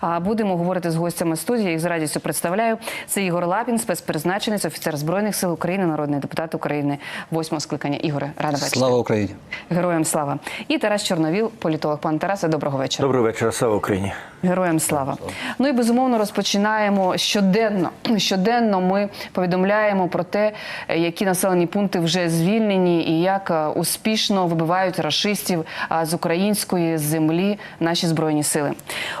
А будемо говорити з гостями студії. Їх з радістю представляю. Це Ігор Лапін, спецпризначенець, офіцер збройних сил України, народний депутат України, восьмого скликання. Ігоре, рада бачити. Слава Україні! Героям слава. І Тарас Чорновіл, політолог. Пан Тарасе, доброго вечора. Доброго вечора, слава Україні. Героям слава. Ну і безумовно розпочинаємо щоденно. Щоденно ми повідомляємо про те, е, які населені пункти вже звільнені і як е, успішно вибивають рашистів з української землі наші збройні сили.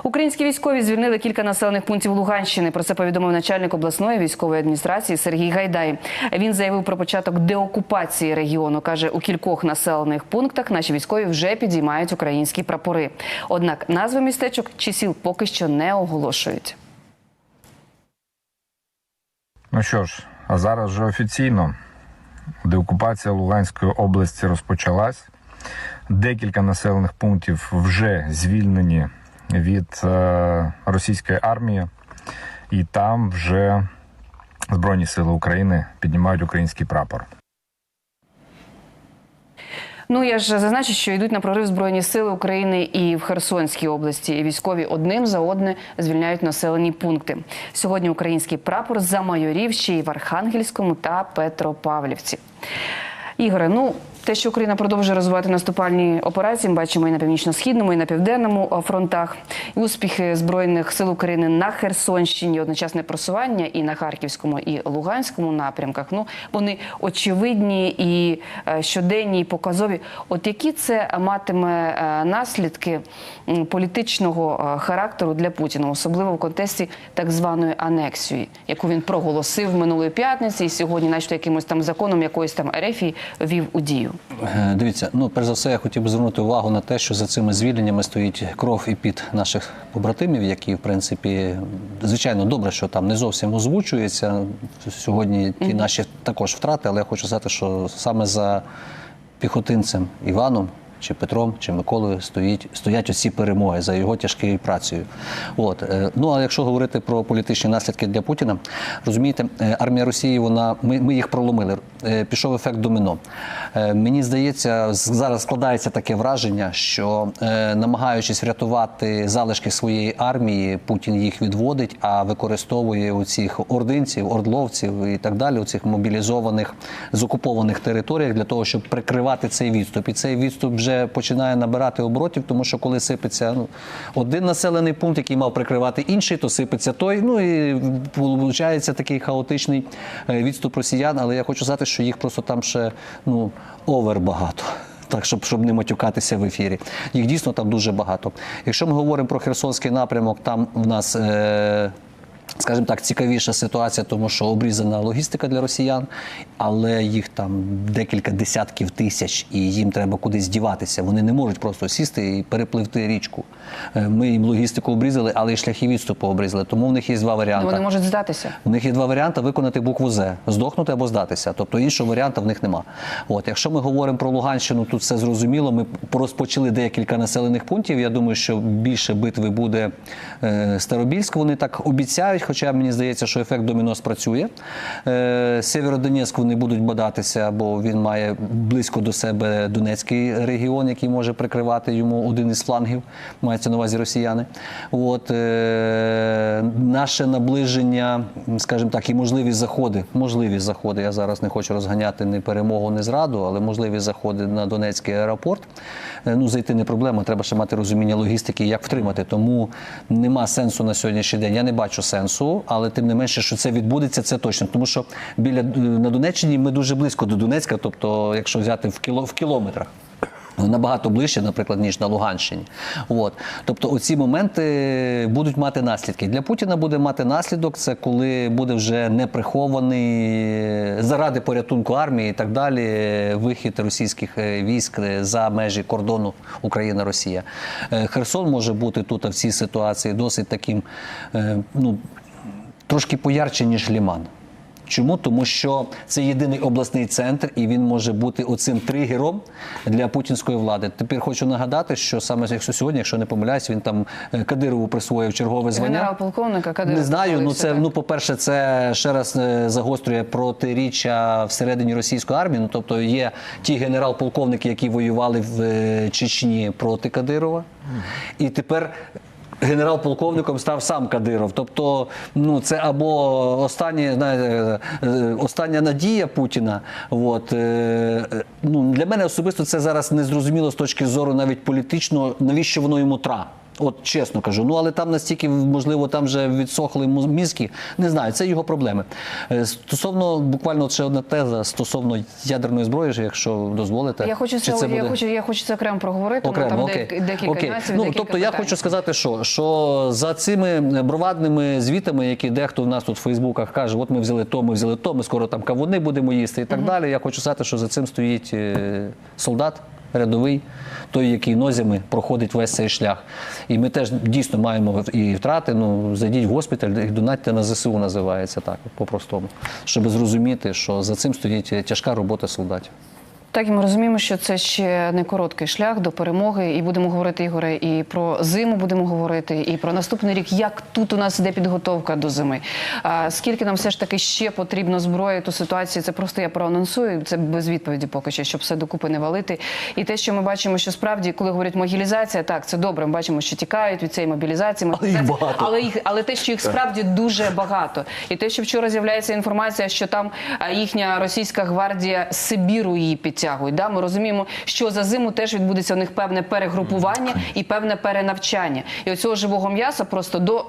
Українські військові звільнили кілька населених пунктів Луганщини. Про це повідомив начальник обласної військової адміністрації Сергій Гайдай. Він заявив про початок деокупації регіону. каже, у кількох населених пунктах наші військові вже підіймають українські прапори. Однак назви містечок чи сіл поки що не оголошують. Ну що ж, а зараз вже офіційно деокупація Луганської області розпочалась. Декілька населених пунктів вже звільнені від е, російської армії, і там вже Збройні Сили України піднімають український прапор. Ну я ж зазначу, що йдуть на прорив збройні сили України і в Херсонській області. Військові одним за одне звільняють населені пункти. Сьогодні український прапор за майорів ще й в Архангельському та Петропавлівці. Ігоре, ну те, що Україна продовжує розвивати наступальні операції, бачимо і на північно-східному, і на південному фронтах. І успіхи збройних сил України на Херсонщині, одночасне просування і на Харківському, і Луганському напрямках. Ну вони очевидні і е, щоденні, і показові. От які це матиме е, наслідки політичного е, характеру для Путіна, особливо в контексті так званої анексії, яку він проголосив минулої п'ятниці, і сьогодні, начебто, якимось там законом якоїсь там ерефії вів у дію. Е, Дивіться, ну перш за все, я хотів би звернути увагу на те, що за цими звільненнями стоїть кров і під наших побратимів, які, в принципі, звичайно, добре, що там не зовсім озвучується. Сьогодні ті наші також втрати, але я хочу сказати, що саме за піхотинцем Іваном. Чи Петром, чи Миколою стоїть, стоять оці перемоги за його тяжкою працею. От е, ну а якщо говорити про політичні наслідки для Путіна, розумієте, е, армія Росії, вона ми, ми їх проломили. Е, Пішов ефект доміно. Мені здається, зараз складається таке враження, що намагаючись врятувати залишки своєї армії, Путін їх відводить, а використовує у цих ординців, ордловців і так далі, у цих мобілізованих з окупованих територіях для того, щоб прикривати цей відступ. І цей відступ вже починає набирати оборотів, тому що коли сипеться ну, один населений пункт, який мав прикривати інший, то сипеться той. Ну і виходить такий хаотичний е, відступ росіян. Але я хочу сказати, що їх просто там ще ну овер багато. Так, щоб, щоб не матюкатися в ефірі. Їх дійсно там дуже багато. Якщо ми говоримо про Херсонський напрямок, там в нас. Е- Скажімо так, цікавіша ситуація, тому що обрізана логістика для росіян, але їх там декілька десятків тисяч, і їм треба кудись діватися. Вони не можуть просто сісти і перепливти річку. Е, Ми їм логістику обрізали, але й шляхи відступу обрізали. Тому в них є два варіанти. Вони можуть здатися. У них є два варіанти виконати букву З здохнути або здатися. Тобто іншого варіанту в них нема. От, якщо ми говоримо про Луганщину, тут все зрозуміло. Ми розпочали декілька населених пунктів. Я думаю, що більше битви буде е, Старобільськ. Вони так обіцяють, хоча мені здається, що ефект доміно спрацює. Е, Сєвєродонецьк вони будуть бодатися, бо він має близько до себе Донецький регіон, який може прикривати йому один із флангів. Мається на увазі росіяни. От, е, наше наближення, скажімо так, і можливі заходи. Можливі заходи. Я зараз не хочу розганяти ні перемогу, ні зраду, але можливі заходи на Донецький аеропорт. Е, Ну, зайти не проблема, треба ще мати розуміння логістики, як втримати. Тому нема сенсу на сьогоднішній день. Я не бачу сенсу, але тим не менше, що це відбудеться, це точно. Тому що біля е, на Донеччині ми дуже близько до Донецька, тобто, якщо взяти в кіло в кілометрах. Набагато ближче, наприклад, ніж на Луганщині. От. Тобто, оці моменти будуть мати наслідки. Для Путіна буде мати наслідок, це коли буде вже не прихований заради порятунку армії і так далі. Вихід російських е, військ за межі кордону Україна-Росія. Е, Херсон може бути тут в цій ситуації досить таким, е, ну трошки поярче, ніж Ліман. Чому? Тому що це єдиний обласний центр, і він може бути оцим тригером для путінської влади. Тепер хочу нагадати, що саме якщо сьогодні, якщо не помиляюсь, він там е, Кадирову присвоїв чергове звання. Генерал-полковника Кадиров Не знаю. Ну це ну, по-перше, це ще раз е, загострює протиріччя всередині російської армії. Ну тобто є ті генерал-полковники, які воювали в е, Чечні проти Кадирова, і тепер генерал-полковником став сам Кадиров. Тобто, ну це або останні, знаєте, е, остання надія Путіна. От, е, ну, для мене особисто це зараз незрозуміло з точки зору навіть політичного, навіщо воно йому тра. От чесно кажу, ну але там настільки можливо там вже відсохли мізки. Не знаю, це його проблеми. Е, Стосовно буквально ще одна теза стосовно ядерної зброї, якщо дозволите. Я хочу Чи це, я хочу, я хочу це окремо проговорити. Окремо, ну, там окей. декілька окей. нюансів, Ну, декілька тобто я хочу сказати, що, що за цими бровадними звітами, які дехто в нас тут в Фейсбуках каже, от ми взяли то, ми взяли то, ми скоро там кавуни будемо їсти і так далі. Я хочу сказати, що за цим стоїть е, солдат. Рядовий, той, який нозями проходить весь цей шлях. І ми теж дійсно маємо і втрати. Ну, зайдіть в госпіталь донатьте на ЗСУ, називається так, по-простому. Щоб зрозуміти, що за цим стоїть тяжка робота солдатів. Так, і ми розуміємо, що це ще не короткий шлях до перемоги. І будемо говорити, Ігоре, і про зиму будемо говорити, і про наступний рік. Як тут у нас іде підготовка до зими? А, скільки нам все ж таки ще потрібно зброї? Ту ситуацію це просто я проанонсую. Це без відповіді поки що, щоб все докупи не валити. І те, що ми бачимо, що справді, коли говорять мобілізація, так це добре. Ми бачимо, що тікають від цієї мобілізації. Але їх багато. але їх, але те, що їх справді дуже багато, і те, що вчора з'являється інформація, що там їхня російська гвардія Сибіру її підтягує. Да? Ми розуміємо, що за зиму теж відбудеться у них певне перегрупування і певне перенавчання. І оцього живого м'яса просто до.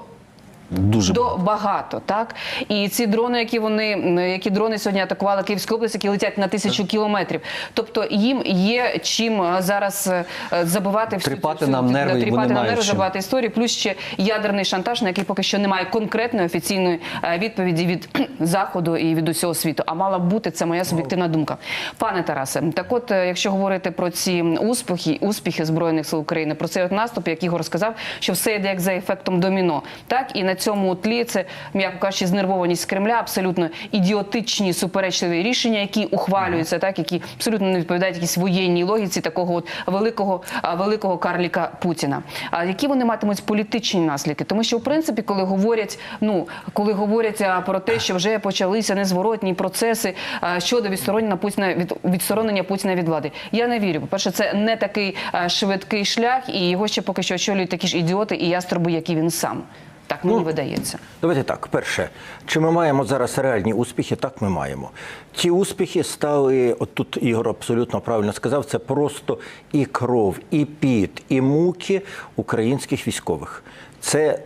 Дуже До багато, так і ці дрони, які вони які дрони сьогодні атакували Київську область, які летять на тисячу кілометрів. Тобто їм є чим е, зараз е, забивати всю всю- нам нерви, і тріпати нам нерви, забивати історії, плюс ще ядерний шантаж, на який поки що немає конкретної офіційної е, відповіді від заходу і від усього світу. А мала б бути це моя суб'єктивна думка. Пане Тарасе, так от, якщо говорити про ці успіхи, успіхи збройних сил України, про цей от наступ, як Ігор сказав, що все йде як за ефектом доміно. Так і на цьому тлі це м'яко кажучи, знервованість Кремля, абсолютно ідіотичні суперечливі рішення, які ухвалюються, так які абсолютно не відповідають якійсь воєнній логіці такого от великого великого карліка Путіна. А які вони матимуть політичні наслідки? Тому що в принципі, коли говорять, ну коли говорять про те, що вже почалися незворотні процеси щодо відсторонення Путіна від відсторонення Путіна від влади, я не вірю. По перше, це не такий швидкий шлях, і його ще поки що очолюють такі ж ідіоти і ястреби, як і він сам. Так мені видається. Давайте так. Перше, чи ми маємо зараз реальні успіхи? Так, ми маємо. Ті успіхи стали, от тут Ігор абсолютно правильно сказав, це просто і кров, і піт, і муки українських військових. Це,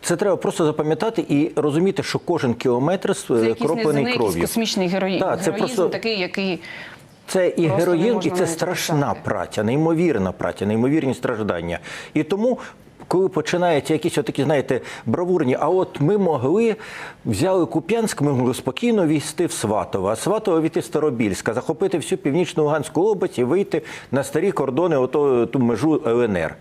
це треба просто запам'ятати і розуміти, що кожен кілометр Це кроплений кров'ю. космічний герої... Так, це просто- такий, який Це і героїн, і це страшна праця, неймовірна праця, неймовірні страждання. І тому. Коли починаються якісь отакі, знаєте, бравурні, а от ми могли взяли Куп'янськ, ми могли спокійно війти в Сватово, а Сватово війти в Старобільська, захопити всю північну Луганську область і вийти на старі кордони, ото ту межу ЛНР.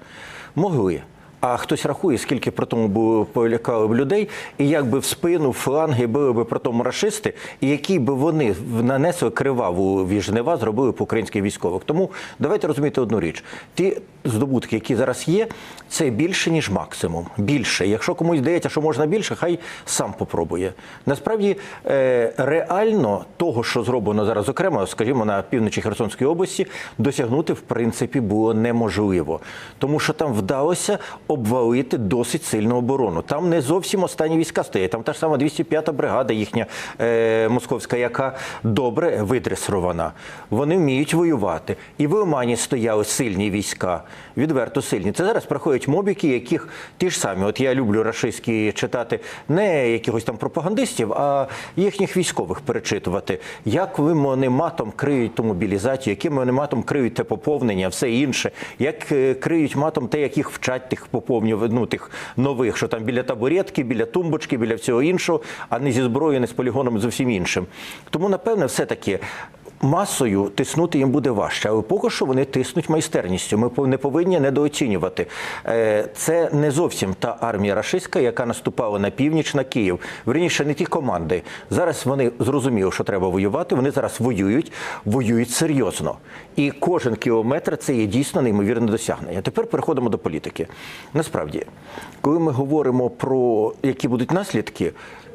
Могли. А хтось рахує, скільки при тому полякали б людей, і як би в спину, фланги били би при тому рашисти, і які би вони нанесли криваву віжнева, зробили по українських військових. Тому давайте розуміти одну річ: ті здобутки, які зараз є, це більше ніж максимум. Більше. Якщо комусь здається, що можна більше, хай сам попробує. Насправді е, реально того, що зроблено зараз, окремо, скажімо, на півночі Херсонської області, досягнути в принципі було неможливо, тому що там вдалося обвалити досить сильну оборону. Там не зовсім останні війська стоять. Там та ж сама 205-та бригада, їхня е, московська, яка добре видресирована. Вони вміють воювати. І в Омані стояли сильні війська, відверто сильні. Це зараз приходять мобіки, яких ті ж самі. От я люблю рашистські читати не якихось там пропагандистів, а їхніх військових перечитувати. Як вони матом криють ту мобілізацію, яким вони матом криють те поповнення, все інше, як е, криють матом те, як їх вчать тих поповнів, ну тих нових, що там біля табуретки, біля тумбочки, біля всього іншого, а не зі зброєю, не з полігоном зовсім іншим. Тому, напевне, все-таки. Масою тиснути їм буде важче, але поки що вони тиснуть майстерністю. Ми не повинні недооцінювати. Е, Це не зовсім та армія рашистська, яка наступала на північ на Київ. Верніше, не ті команди. Зараз вони зрозуміли, що треба воювати. Вони зараз воюють, воюють серйозно. І кожен кілометр це є дійсно неймовірне досягнення. Тепер переходимо до політики. Насправді, коли ми говоримо про які будуть наслідки.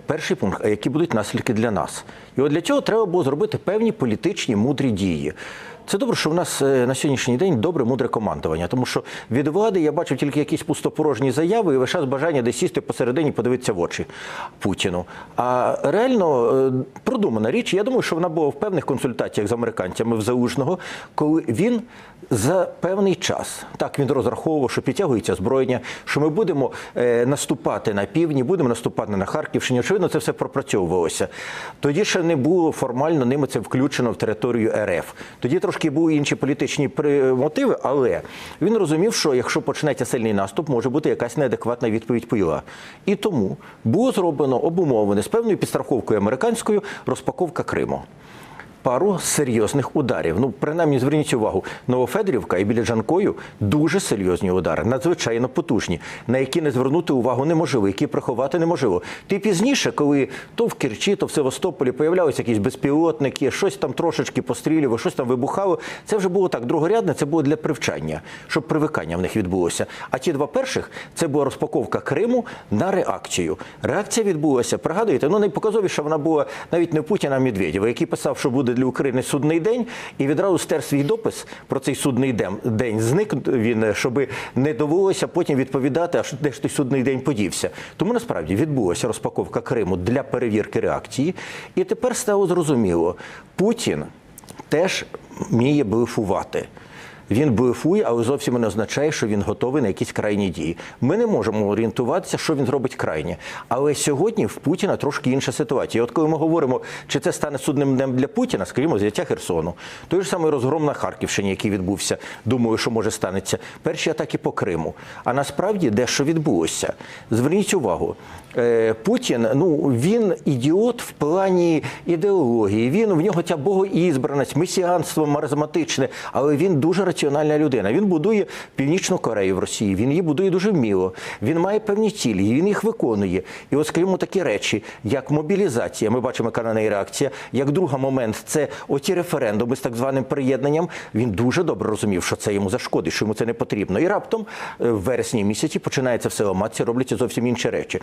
Перший пункт, а які будуть наслідки для нас? І от для цього треба було зробити певні політичні мудрі дії. Це добре, що в нас е, на сьогоднішній день добре мудре командування, тому що від влади я бачив тільки якісь пустопорожні заяви і весь час бажання десь сісти посередині, подивитися в очі Путіну. А реально е, продумана річ. Я думаю, що вона була в певних консультаціях з американцями в Залужного, коли він за певний час так він розраховував, що підтягується зброєння, що ми будемо е, наступати на півдні, будемо наступати на Харківщині. Очевидно, це все пропрацьовувалося. Тоді ще не було формально ними це включено в територію РФ. Тоді трошки були інші політичні при- мотиви, але він розумів, що якщо почнеться сильний наступ, може бути якась неадекватна відповідь ПІЛА. І тому було зроблено обумовлене з певною підстраховкою американською розпаковка Криму. Пару серйозних ударів. Ну, принаймні, зверніть увагу, Новофедрівка і біля Жанкою дуже серйозні удари, надзвичайно потужні, на які не звернути увагу неможливо, які приховати неможливо. Ти пізніше, коли то в Керчі, то в Севастополі появлялися якісь безпілотники, щось там трошечки пострілювало, щось там вибухало. Це вже було так другорядне, це було для привчання, щоб привикання в них відбулося. А ті два перших це була розпаковка Криму на реакцію. Реакція відбулася. Пригадуєте, ну найпоказовіша вона була навіть не Путіна, а Медведєва, який писав, що буде для України судний день, і відразу стер свій допис про цей судний день. Зник він, щоб не довелося потім відповідати, а де ж той судний день подівся. Тому насправді відбулася розпаковка Криму для перевірки реакції. І тепер стало зрозуміло, Путін теж вміє блефувати. Він блефує, але зовсім не означає, що він готовий на якісь крайні дії. Ми не можемо орієнтуватися, що він зробить крайнє. Але сьогодні в Путіна трошки інша ситуація. І от коли ми говоримо, чи це стане судним днем для Путіна, скажімо, взяття Херсону, той же самий розгром на Харківщині, який відбувся, думаю, що може станеться. Перші атаки по Криму. А насправді дещо відбулося. Зверніть увагу, е, Путін, ну він ідіот в плані ідеології. Він в нього ця богоізбраність, месіанство маразматичне, але він дуже раціональна людина. Він будує північну Корею в Росії. Він її будує дуже вміло. Він має певні цілі, він їх виконує. І от скажімо, такі речі, як мобілізація. Ми бачимо, яка на неї реакція. Як другий момент, це оті референдуми з так званим приєднанням. Він дуже добре розумів, що це йому зашкодить, що йому це не потрібно. І раптом е, в вересні місяці починається все ламатися, робляться зовсім інші речі.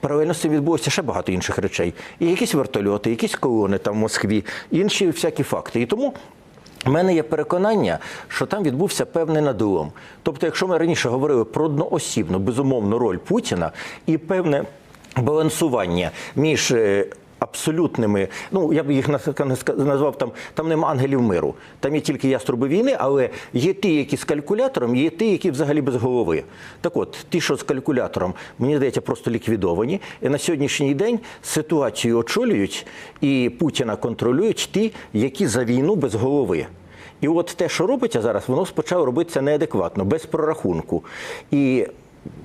Паралельно з цим відбулося ще багато інших речей. І якісь вертольоти, якісь колони там в Москві, інші всякі факти. І тому. У мене є переконання, що там відбувся певний надулом. Тобто, якщо ми раніше говорили про одноосібну, безумовну роль Путіна і певне балансування між е, абсолютними, ну я б їх наз- наз- назвав там, там нема ангелів миру, там є тільки яструби війни, але є ті, які з калькулятором, є ті, які взагалі без голови. Так от, ті, що з калькулятором, мені здається, просто ліквідовані. І на сьогоднішній день ситуацію очолюють і Путіна контролюють ті, які за війну без голови. І от те, що робиться зараз, воно почало робитися неадекватно, без прорахунку. І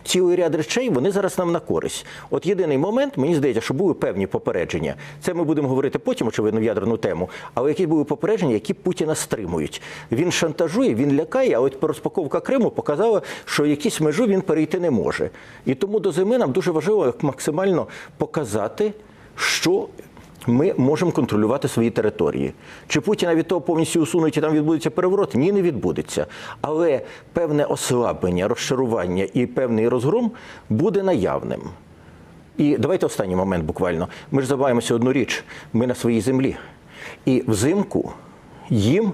цілий ряд речей вони зараз нам на користь. От єдиний момент, мені здається, що були певні попередження. Це ми будемо говорити потім, очевидно, в ядерну тему. Але які були попередження, які Путіна стримують. Він шантажує, він лякає. А от розпаковка Криму показала, що якісь межу він перейти не може. І тому до зими нам дуже важливо максимально показати, що ми можемо контролювати свої території. Чи Путіна від того повністю усунуть і там відбудеться переворот? Ні, не відбудеться. Але певне ослаблення, розчарування і певний розгром буде наявним. І давайте останній момент буквально. Ми ж забуваємося одну річ: ми на своїй землі. І взимку їм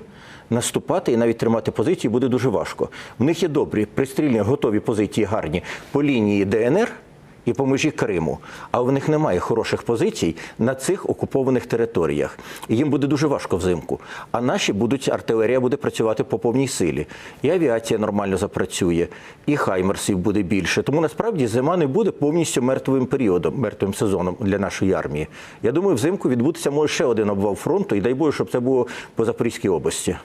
наступати і навіть тримати позиції буде дуже важко. В них є добрі пристрільні, готові позиції гарні по лінії ДНР. І по межі Криму, а в них немає хороших позицій на цих окупованих територіях. І їм буде дуже важко взимку. А наші будуть артилерія буде працювати по повній силі, і авіація нормально запрацює, і хаймерсів буде більше. Тому насправді зима не буде повністю мертвим періодом, мертвим сезоном для нашої армії. Я думаю, взимку відбудеться може ще один обвал фронту, і дай Боже, щоб це було по Запорізькій області.